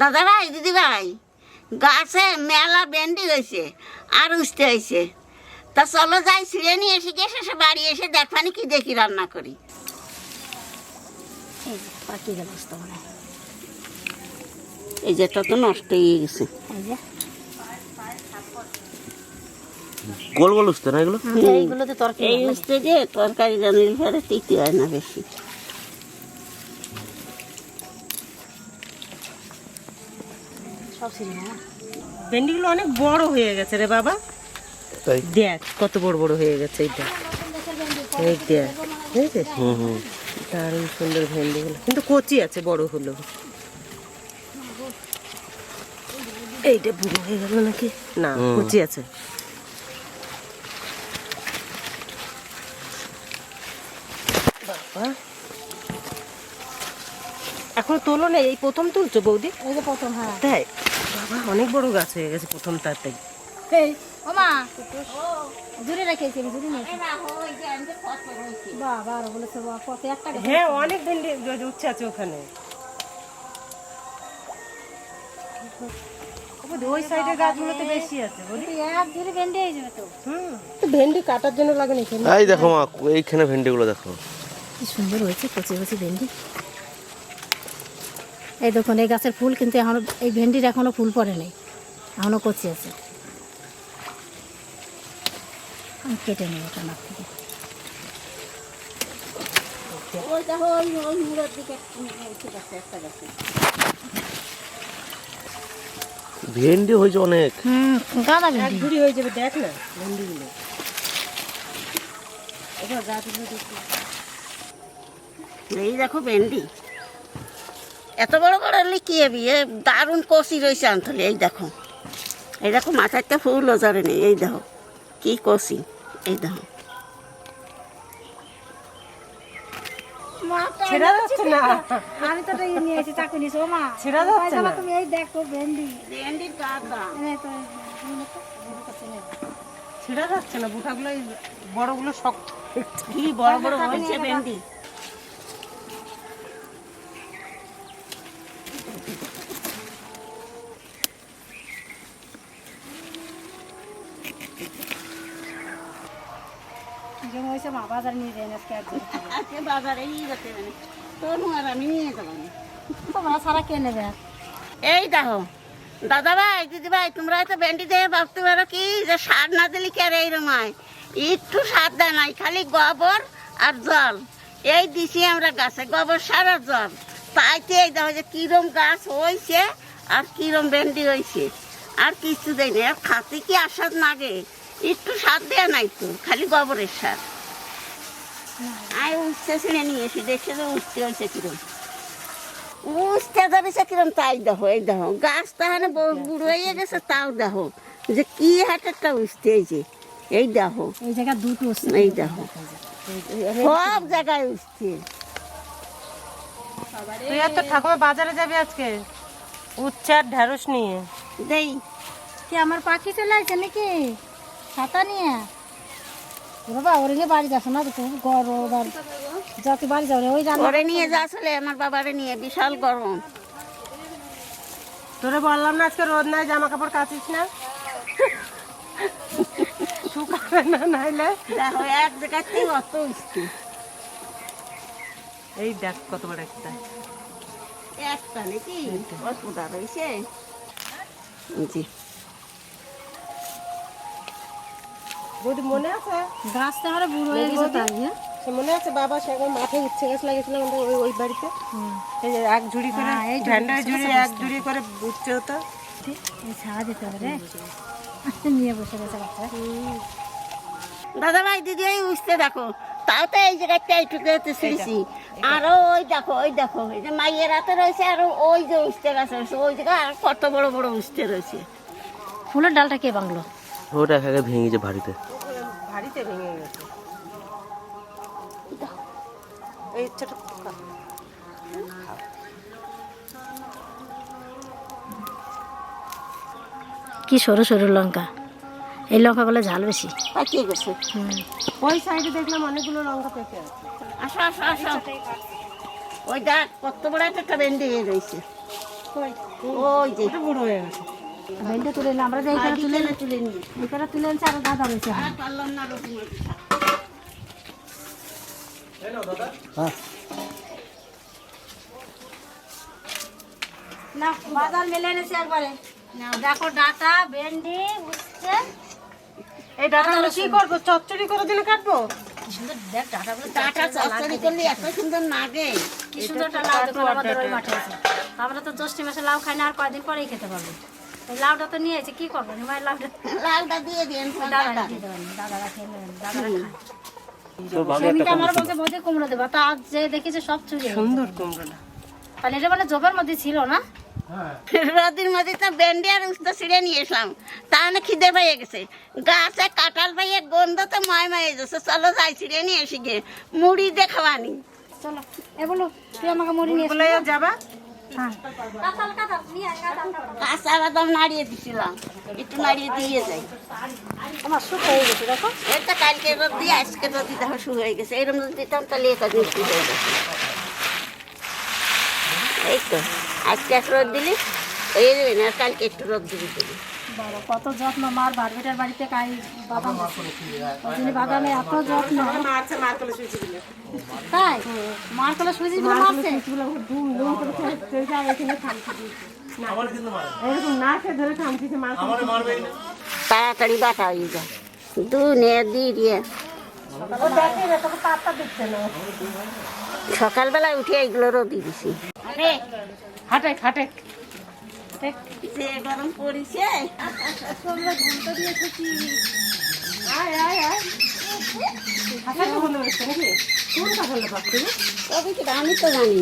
দাদা ভাই দিদি ভাই গাছে মেলা ভেন্ডি হয়েছে আর উঠতে হয়েছে। তা চলো যাই ছিঁড়ে নিয়ে এসে গিয়ে শেষে বাড়ি এসে দেখবানি কি দেখি রান্না করি। এই যে গেল তো। যেটা তো নষ্ট হয়ে গেছে। গোল গোল উঠতে না এগুলো? এইগুলোতে তরকারি এই উঠতে যে তরকারি জানির ফেরে তিতি হয় না বেশি। সব ছিল না ভেন্ডিগুলো অনেক বড় হয়ে গেছে রে বাবা। তাই? দেখ কত বড় বড় হয়ে গেছে এইটা। এই দেখ বুঝেছিস হুম হুম। দারুণ সুন্দর ভেন্ডিগুলো। কিন্তু কচি আছে বড় হলো এইটা বুড়ো হয়ে গেল নাকি? না কচি আছে। বাবা। এখন তোলো না এই প্রথম তুলছো বৌদি? এই যে প্রথম হ্যাঁ। তাই? বাবা অনেক বড় গাছ হয়ে গেছে প্রথম তাতেই এই ওমা দূরে রেখেছি দূরে বাবা আর বলেছে কত একটা হ্যাঁ অনেক ভেন্ডি উচ্ছে আছে ওখানে। ওই সাইডের গাছগুলোতে বেশি আছে বুঝলি কিন্তু এক দূরে ভেন্ডি তো। হুম। ভেন্ডি কাটার জন্য লাগে না। এখানে এই দেখো মা এইখানে ভেন্ডিগুলো দেখো। কি সুন্দর হয়েছে কচি কচি ভেন্ডি। এই দেখুন এই গাছের ফুল কিন্তু এখনও এই ভেন্ডির এখনও ফুল পড়ে নেই। এখনও কচি আছে। আমি কেটে নেব টানার থেকে। ভেন্ডি হয়েছে অনেক। হুম গাঁদা ভেন্ডি। হয়ে যাবে দেখ না ভেন্ডিগুলো। এই দেখো ভেন্ডি। এত বড় বড় লিখি এবি এ দারুণ কষি রয়েছে আন্তলে এই দেখো। এই দেখো মাথারটা ফুল ওজারে নেই এই দেখো কি কষি এই দেখো। ছেড়া যাচ্ছে না। আমি তো এই নিয়ে এসেছি চাকু নিয়েছি মা ছেড়া যাচ্ছে না। তুমি এই দেখো ভেন্ডি। ভেন্ডির গাদা এই তো এই তো, ভেন্ডি কচি ছেড়া যাচ্ছে না বুটাগুলো এই বড়গুলো শক্ত। কি বড় বড় হয়েছে ভেন্ডি কি জন্য হয়েছে মা বাজার নিয়ে যাই আজকে আজকে বাজারে নিয়ে যেতে তোর আর আমি নিয়ে যাব। তোমরা সারা কে নেবে এই দেখো দাদা ভাই দিদি ভাই তোমরা তো ভেন্ডি দিয়ে ভাবতে পারো কি যে সার না দিলে কি আর এইরকম হয়? একটু সার দেয় নাই খালি গোবর আর জল। এই দিছি আমরা গাছে গোবর সার আর জল। তাইতে এই দেখো যে কিরম গাছ হয়েছে আর কিরম ভেন্ডি হয়েছে। আর কিছু দেয় না আর খাতে কি আসাদ লাগে? একটু সার দেয়া নাই তো খালি গোবরের সার। আয় উঠতে ছিঁড়ে নিয়ে এসি দেখছে যে উঠতে হয়েছে কিরম। উঠতে ধরেছে কিরম তাই দেখো এই দেখো গাছ তাহলে বুড়ো হয়ে গেছে তাও দেখো যে কি হাটেরটা উঠতে হয়েছে এই দেখো। এই জায়গা দুটো এই দেখো সব জায়গায় উঠছে। তুই আর তোর ঠাকুমা বাজারে যাবি আজকে? উচ্ছে আর ঢেঁড়স নিয়ে। দেই। কি আমার পাখি চলে আসছে নাকি? ছাতা নিয়ে? বাবা ওরে নিয়ে বাড়ি যাচ্ছে না তো খুব গরম যাতে বাড়ি যাবে ওই রান্না ওরে নিয়ে যা আমার বাবারে নিয়ে বিশাল গরম। তোরে বললাম না আজকে রোদ নাই জামা কাপড় কাচিস না। শুকাবে না নাইলে। দেখো এক জায়গাতেই অত উঠছে এই দেখ কত বড় একটা। একটা নাকি? অতটা রয়েছে জি। বৌদি মনে আছে? গাছটা আমার বুড়ো হয়ে গেছে তাই হ্যাঁ? সে মনে আছে? বাবা সে একবার মাঠে উচ্ছে গাছ লাগিয়েছিলাম আমাদের ওই ওই বাড়িতে। এই যে এক ঝুড়ি করে হ্যাঁ, ঝুড়ি, ভ্যান্ডার ঝুড়ি এক ঝুড়ি করে উচ্ছে হতো। এই ছাড়া দিতে হবে রে। নিয়ে বসে গেছে বাচ্চা দাদা ভাই দিদি ওই উঠতে দেখো। তাও তো এই জায়গাটা এইটুকু ছিঁড়ছি। আরও ওই দেখো ওই দেখো এই যে মাইয়ের হাতে রয়েছে আরও ওই যে উঠতে গাছ রয়েছে। ওই জায়গায় আর কত বড় বড় উঠতে রয়েছে। ফুলের ডালটা কে বাংলো? ওটা এক একে ভেঙেছে ভারিতে। ভারীতে ভেঙে গেছে। এই ছোট কি সরু সরু লঙ্কা। এই লঙ্কা লঙ্কাগুলো ঝাল বেশি। পাকিয়ে গেছে হুম। ওই সাইডে দেখলাম অনেকগুলো লঙ্কা পেকে আছে। আসো আসো আসো। ওই দেখ কত বড় একটা ভেন্ডি রয়েছে। ওই যে। ভেন্ডি তুলে নিলাম আমরা যে এইখানে তুলে তুলে নিয়ে? এইখানে তুলে এনেছি আর দাদা রয়েছে। আর পারলাম না রকম না বাজার মেলে এনেছি একবারে। দেখো ডাটা ভেন্ডি উচ্ছে। এই ডাটাগুলো কি করব? চচ্চড়ি করে দিলে কাটবো? সুন্দর দেখ ডাটাগুলো টাটা চচ্চড়ি করলে এত সুন্দর নাগে কি সুন্দর লাউ দেখো আমাদের ওই মাঠে আছে। আমরা তো জ্যৈষ্ঠী মাসে লাউ খাই না আর কয়দিন পরেই খেতে পারব। লাউটা তো নিয়ে এসে কি করব? লাউটা লাউটা দিয়ে দিন দাদা দিয়ে দেবেন দাদারা খেয়ে নেবেন দাদারা খায় সেদিনকে আমার বলতে বোধে কুমড়ো দেবো তা আজ যে দেখেছে সব চুরি সুন্দর কুমড়োটা। তাহলে এটা মানে জবের মধ্যে ছিল না? রদির মধ্যে তো বেন্ডি আর উস্তা ছিঁড়ে নিয়ে এসলাম। তাহলে খিদে পেয়ে গেছে। গাছে কাঁঠাল পাইয়ে গন্ধ তো ময় ময়ে যাচ্ছে চলো যাই ছিঁড়ে নিয়ে এসে গিয়ে মুড়ি দিয়ে খাওয়ানি চলো এ বলো তুই আমাকে মুড়ি নিয়ে যাবা? হ্যাঁ। কাঁচা বাদাম নাড়িয়ে দিছিলাম। একটু নাড়িয়ে দিয়ে যাই। আমার হয়ে গেছে দেখো। কালকে রোদ দিয়ে আজকে রোদ দিতে হয়ে গেছে। এরকম যদি দিতাম তাহলে এটা মিষ্টি হয়ে গেছে। এই তো আজকে এক রোদ দিলি আর কালকে একটু রোদ দিবি দিবি। বড় কত যত্ন মার বারবেটার বাড়িতে কাই বাদাম ওই জন্য বাদামে এত যত্ন। তাই? মার কলে সুইচগুলো মারছে? এরকম না খেয়ে ধরে থামছিছে মার তাড়াতাড়ি বাটা হয়ে যায় দু নে দিয়ে সকালবেলায় উঠে এইগুলো রোদি দিছি। হাটে হাটে। যে গরম পড়েছে। আয় আয় আয়। কাঁঠালটা ভালো নাকি? পাচ্ছি তবে কি আমি তো জানি।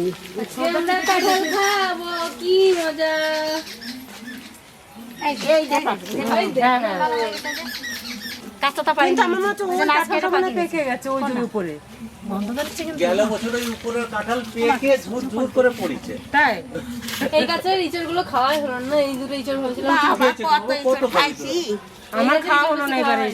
এই যে পাচ্ছি। কাঁচাটা পাই কিন্তু আমার হচ্ছে ওই কাঁঠালটা মনে পেকে গেছে ওই উপরে। গেল বছর ওই উপরের কাঁঠাল পেকে ঝুর ঝুর করে পড়েছে। তাই? এই গাছের ইঁচড়গুলো খাওয়াই হলো না এই দুটো ইঁচড় হয়েছিল কত খাইছি? আমার খাওয়া হলো না এবারে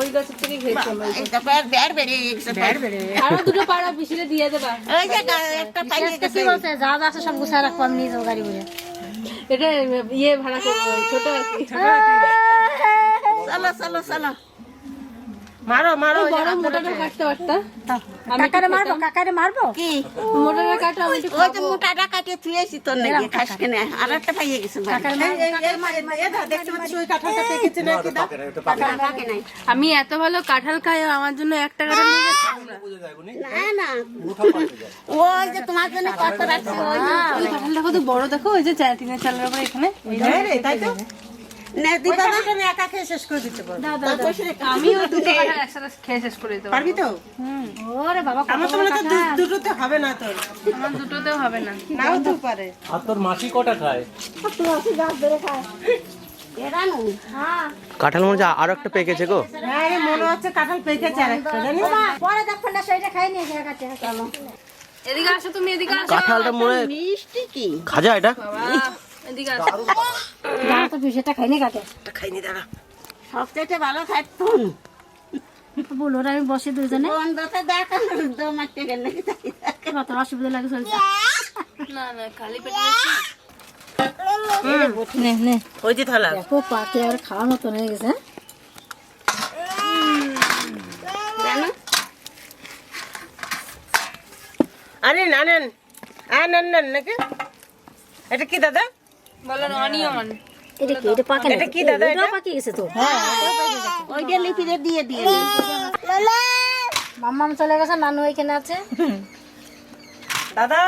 ওই গাছের থেকে খেয়েছি আমরা। এই বের বের বেরিয়ে গেছে বের আরও দুটো পাড়া পিছিয়ে দিয়ে দেবা। ওই যে একটা পাইয়ে কি বলছে যা যা আছে সব গুছায় রাখব আমি নিয়ে গাড়ি করে এটা ইয়ে ভাড়া করব ছোট আর কি। চলো চলো চলো মারো মারো বড় মোটাটা কাটতে পারতা? কাকারে মারবো কাকারে মারবো? কি? মোটাটা কাটো আমি ওই মোটাটা কাটিয়ে তুলেছি তোর নাকি খাস কেনে। আর একটা পাইয়ে গেছে বাড়ি। দেখতে পাচ্ছি ওই কাঁঠালটা পেকেছে নাকি কাঁঠাল পাকে নাই। আমি এত ভালো কাঁঠাল খাই আমার জন্য একটা কাঁঠাল নিয়ে না না ওই যে তোমার জন্য কত রাখছি ওই ওই কাঁঠালটা কত বড় দেখো ওই যে চার টিনের চালের উপরে এখানে। হ্যাঁ রে তাই তো। দি একা খেয়ে শেষ করে দিতে পারব। আমি দুটো কাঁঠাল একসাথে খেয়ে শেষ করে দিতে পারবি। তো? ওরে বাবা আমার তো মনে দুটোতে হবে না তোর। আমার দুটোতেও হবে না। নাও তো পারে। আর তোর মাসি কটা খায়? এরানো কাঁঠাল মনে আরও একটা পেকেছে গো। হ্যাঁ মনে হচ্ছে কাঁঠাল পেকেছে আর একটা জানিস? পরে দেখো না সেইটা খাই নিয়ে গিয়ে কাছে চলো এদিকে আসো তুমি এদিকে আসো। কাঁঠালটা মনে হয় মিষ্টি কি? খাজা এটা? বাবা, এদিকে দাঁড়া তো কাকে? খাইনি দাঁড়া। সবচেয়ে ভালো খাইতুন। আমি বসে দুজনে বন্ধতে দেখা দম আটকে গেলে কত অসুবিধা লাগে চলছে। না না খালি পেটে নে নে। ওই যে থালা। দেখো পাকে আর খাওয়ার হয়ে গেছে নেন নাকি? এটা কি দাদা? বলেন অনিয়ন এটা কি? এটা পাকে এটা কি দাদা এটা? পাকে গেছে তো। ওইটা লিপিতে দিয়ে দিয়ে মাম্মাম চলে গেছে নানু এখানে আছে। দাদা।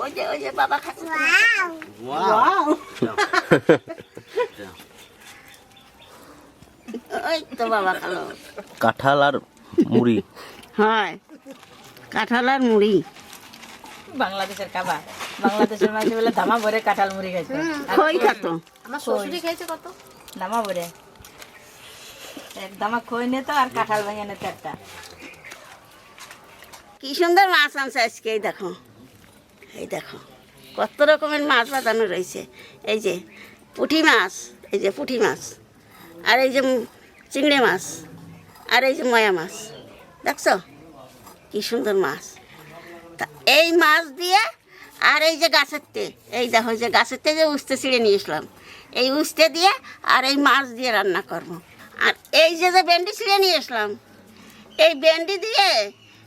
ওই যে ওই যে বাবা খাচ্ছে। ওই তো বাবা খালো। কাঁঠাল আর মুড়ি। হ্যাঁ। কাঁঠাল আর মুড়ি। বাংলাদেশের খাবার বাংলাদেশের মাঝে বলে ধামা ভরে কাঁঠাল মুড়ি খাইছে। খই খাতো? আমার শ্বশুরি খেয়েছে কত? ধামা ভরে। এক ধামা খই নিত আর কাঁঠাল ভেঙে নিত একটা। কি সুন্দর মাছ আনছে আজকে এই দেখো। এই দেখো। কত রকমের মাছ বাঁধানো রয়েছে। এই যে পুঁটি মাছ এই যে পুঁটি মাছ আর এই যে চিংড়ি মাছ আর এই যে ময়া মাছ। দেখছ? কি সুন্দর মাছ। তা- এই মাছ দিয়ে আর এই যে গাছের তে এই দেখো যে গাছের তে যে উস্তে ছিঁড়ে নিয়ে আসলাম এই উস্তে দিয়ে আর এই মাছ দিয়ে রান্না করব। আর এই যে যে ভেন্ডি ছিঁড়ে নিয়ে আসলাম এই ভেন্ডি দিয়ে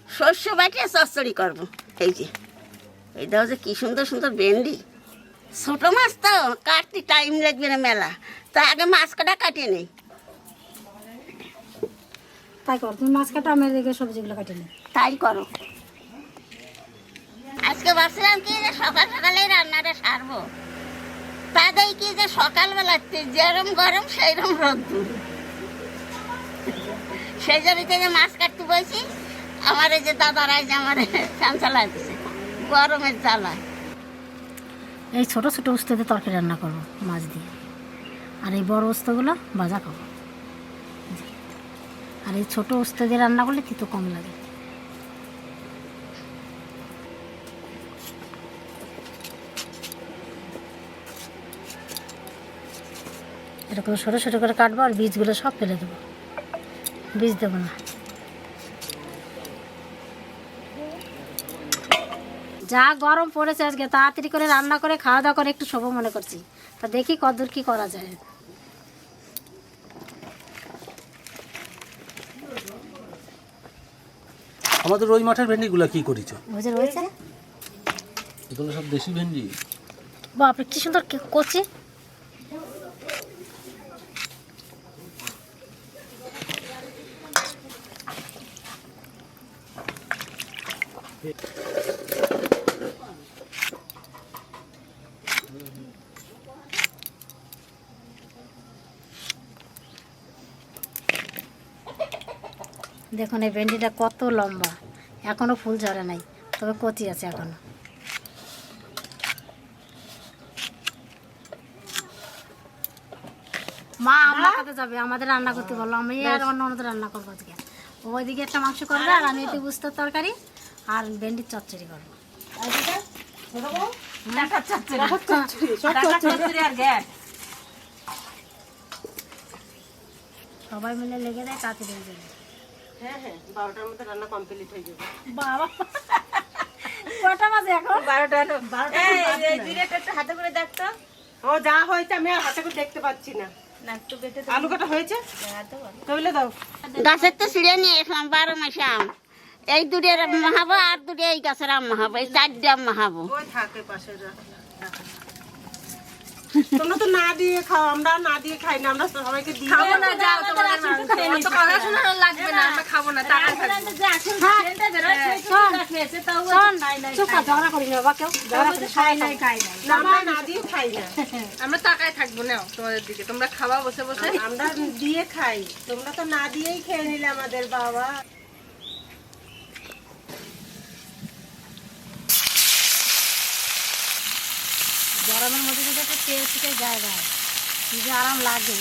শস্য বাটিয়ে চচ্চড়ি করব। এই যে এই দেখো যে কী সুন্দর সুন্দর ভেন্ডি। ছোটো মাছ তো কাটতে টাইম লাগবে না মেলা। তা আগে মাছ কাটা কাটিয়ে নেই। তাই করো তুমি মাছ কাটা আমি সবজিগুলো কাটি নি তাই করো। আজকে ভাবছিলাম কি যে সকাল সকালেই রান্নাটা সারবো। তা দেই কি যে সকালবেলাতে যেরম গরম সেইরম রোদ্দুর সেই জমিতে যে মাছ কাটতে বসি আমার এই যে দাদারাই যে আমার ফ্যান চালাইতেছে, গরমের জ্বালায় এই ছোট ছোট উস্তেতে তরকারি রান্না করব, মাছ দিয়ে। আর এই বড় উস্তেগুলো ভাজা খাব। আর এই ছোট দিয়ে রান্না করলে তিতো কম লাগে। এরকম ছোটো ছোটো করে কাটবো আর বীজগুলো সব ফেলে দেবো। বীজ দেবো না। যা গরম পড়েছে আজকে তাড়াতাড়ি করে রান্না করে খাওয়া দাওয়া করে একটু শোভো মনে করছি। তা দেখি কতদূর কি করা যায়। আমাদের ওই মাঠের ভেন্ডিগুলো কি করিছ? বুঝে রয়েছে। এগুলো সব দেশি ভেন্ডি। বাপরে কি সুন্দর কি দেখুন এই ভেন্ডিটা কত লম্বা। এখনও ফুল ঝরে নাই তবে কচি আছে এখনও। মা আমরা খাতে যাবে আমাদের রান্না করতে বলল আমি আর অন্য অন্যদের রান্না করব আজকে। ওইদিকে একটা মাংস করবে আর আমি একটু বুঝতে তরকারি। আর ভেন্ডির চচ্চড়ি করব। সবাই মিলে লেগে দেয় তাতে হয়ে হ্যাঁ হ্যাঁ বারোটার মধ্যে রান্না কমপ্লিট হয়ে যাবে। বাবা কটা বাজে এখন? হাতে করে দেখতো ও যা হয়েছে আমি আর হাতে করে দেখতে পাচ্ছি না। আলু কাটা হয়েছে? দাও। গাছের তো নিয়ে আসলাম বারো মাসে আম। এই দুটের মাহাবো আর দুটো এই গাছের আম মাহাবো এই চারটে আম মাহাবো থাকে পাশে তোমরা তো না দিয়ে খাও আমরা না দিয়ে খাই না আমরা সবাইকে দিই খাব না যাও তোমাদের অত কথা শোনানো লাগবে না আমরা খাব না টাকা থাকবে শোন। চুপ কর, ঝগড়া করিস না বাবা কেউ ঝগড়া করিস না, সবাই খায়। না, না দিয়ে খাই না। আমরা তাকায় থাকব না তোমাদের দিকে। তোমরা খাওয়া বসে বসে। আমরা দিয়ে খাই। তোমরা তো না দিয়েই খেয়ে নিলে আমাদের বাবা। গরমের মধ্যে যদি একটা তেল ছিটে যায় যে আরাম লাগে।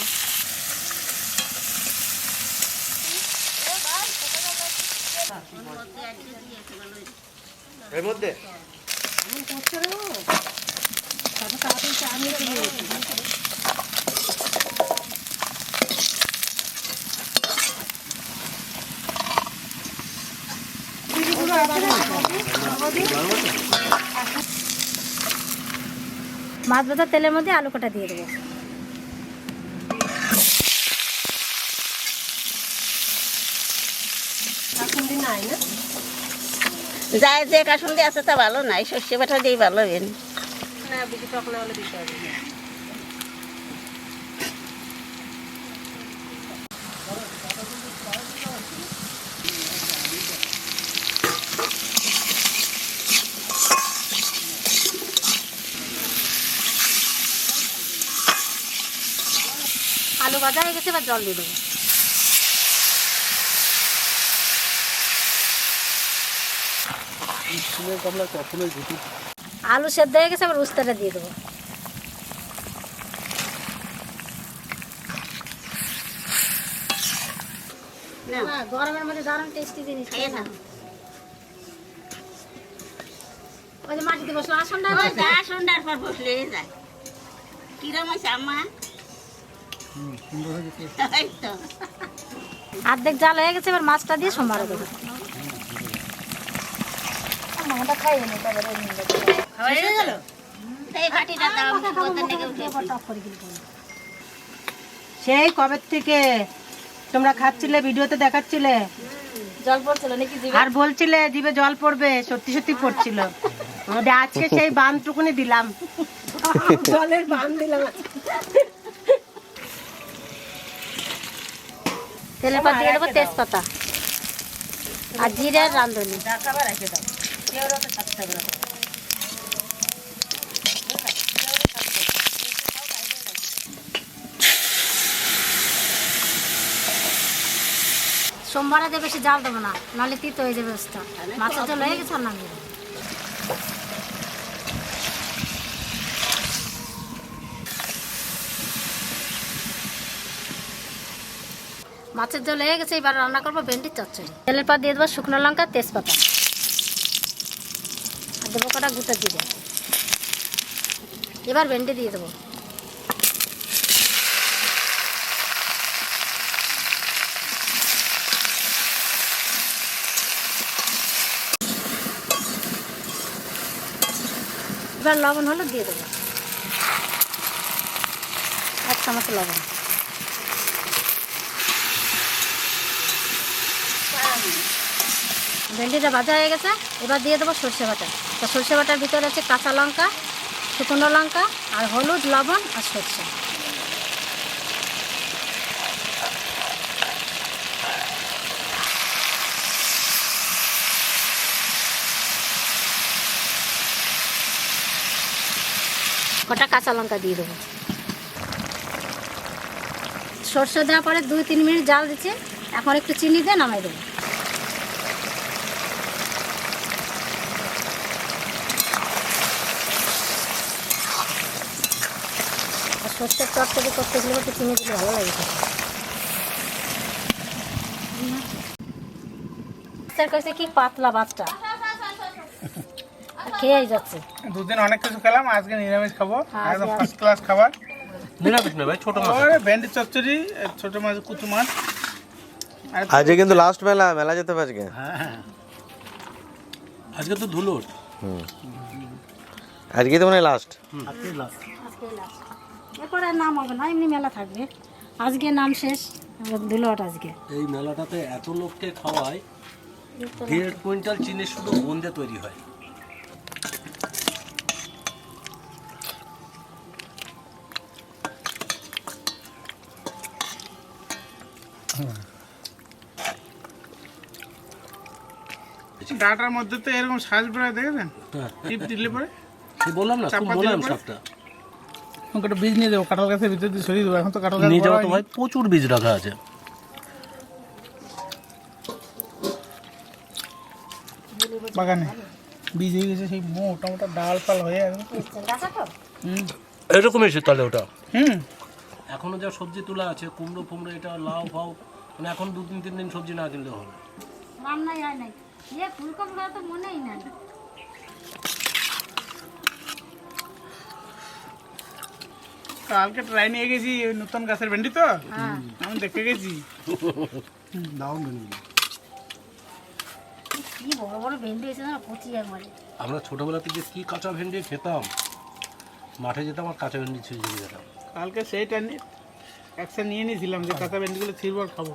এর মধ্যে? মাছ ভাজার তেলের মধ্যে আলু কাটা দিয়ে দেবো। কাসুন্দি নাই না? যায় যে কাসুন দিয়ে আছে তা ভালো নাই সর্ষে পাঠা দিয়ে ভালো হবে না বেশি টক না হলে দিতে হবে আলু ভাজা হয়ে গেছে এবার জল দিয়ে দেবো। আলু সেদ্ধ হয়ে গেছে এবার উস্তাটা দিয়ে দেবো। না, গরমের মধ্যে দারুণ টেস্টি জিনিস খেয়ে না। ওই যে মাটিতে বসল যা সন্ধ্যার পর বসলে যায় কিরম এই তো অর্ধেক জাল হয়ে গেছে এবার মাছটা দিয়ে সোমবার দেবো করে গিয়ে করব। সেই কবে থেকে তোমরা খাচ্ছিলে ভিডিওতে দেখাচ্ছিলে? জল পড়ছিল নাকি আর বলছিলে জিভে জল পড়বে সত্যি সত্যি পড়ছিল। আজকে সেই বানটুকুনি দিলাম। জলের বান দিলাম দিয়ে দেবো তেজপাতা। আর জিরে আর রাঁধুনি। সোমবারে বেশি জাল দেবো না নাহলে তিতো হয়ে যাবে মাছের জল হয়ে গেছে আর নামিয়ে দেবো। মাছের জল হয়ে গেছে, এবার রান্না করব ভেন্ডির চচ্চড়ি। তেলের পর দিয়ে দেবো শুকনো লঙ্কা, তেজপাতা। আর দেবো কটা গুঁটো জিরে। এবার ভেন্ডি দিয়ে দেবো। এবার লবণ, হলুদ দিয়ে দেবো। এক চামচ লবণ। ভেন্ডিটা ভাজা হয়ে গেছে, এবার দিয়ে দেবো সর্ষে বাটা। তো সর্ষে বাটার ভিতরে আছে কাঁচা লঙ্কা, শুকনো লঙ্কা, আর হলুদ, লবণ, আর সর্ষে। কটা কাঁচা লঙ্কা দিয়ে দেবো। সর্ষে দেওয়ার পরে দুই তিন মিনিট জাল দিচ্ছে, এখন একটু চিনি দিয়ে নামাই দেবো। সর্ষের চটচড়ি করতে গেলে একটু চিনি দিলে ভালো লাগে। খেতে। স্যার কাছে কি পাতলা ভাতটা? আর খেয়েই যাচ্ছে। দুদিন অনেক কিছু খেলাম আজকে নিরামিষ খাব। হ্যাঁ, একদম আজকে- ফার্স্ট ক্লাস খাবার। নিরামিষ না ভাই ছোট মাছ ওই ভেন্ডি চচ্চড়ি এ, ছোট মাছ কুচু মাছ। আর আজকে কিন্তু লাস্ট মেলা মেলা যেতে হবে আজকে। হ্যাঁ হ্যাঁ আজকে তো ধুলোর। আজকে তো মানে লাস্ট আজকে last। আজকে লাস্ট এরপরে আর নাম হবে না এমনি মেলা থাকবে। আজকে নাম শেষ দুলট আজকে। এই মেলাটাতে এত লোককে খাওয়ায় দেড় কুইন্টাল চিনি শুধু গন্ধে তৈরি হয়। ডাটার মধ্যে তো এরকম সাজ বেড়ায় দেখেছেন? হ্যাঁ। টিপ দিলে পরে? বললাম না পরে? সবটা একটা বীজ নিয়ে দেবো কাঁঠাল গাছের ভিতর দিয়ে সরিয়ে দেবো। এখন তো কাঁঠাল নিয়ে যাওয়া তো ভাই প্রচুর বীজ রাখা আছে। বাগানে। বীজ হয়ে গেছে সেই মোটা মোটা ডাল ফাল হয়ে এরকমই সে তাহলে ওটা? হুম। এখনও যা সবজি তোলা আছে কুমড়ো ফুমড়ো এটা লাউ ফাউ মানে এখন দু তিন তিন দিন সবজি না কিনলে হবে। রান্নাই হয় নাই। ইয়ে ফুলকপি তো মনেই নাই। কালকে ট্রাই নিয়ে গেছি ওই নতুন গাছের ভেন্ডি তো। হ্যাঁ। আমি দেখে গেছি। কি বড় বড় ভেন্ডি হয়েছে না কচি একবারে আমরা ছোটবেলাতে যে কি কাঁচা ভেন্ডি খেতাম? মাঠে যেতাম আর কাঁচা ভেন্ডি ছিঁড়ে ছিঁড়ে যেতাম কালকে সেইটা নিয়ে একসাথে নিয়ে নিয়েছিলাম যে কাঁচা ভেন্ডিগুলো ছিঁড়বো আর খাব।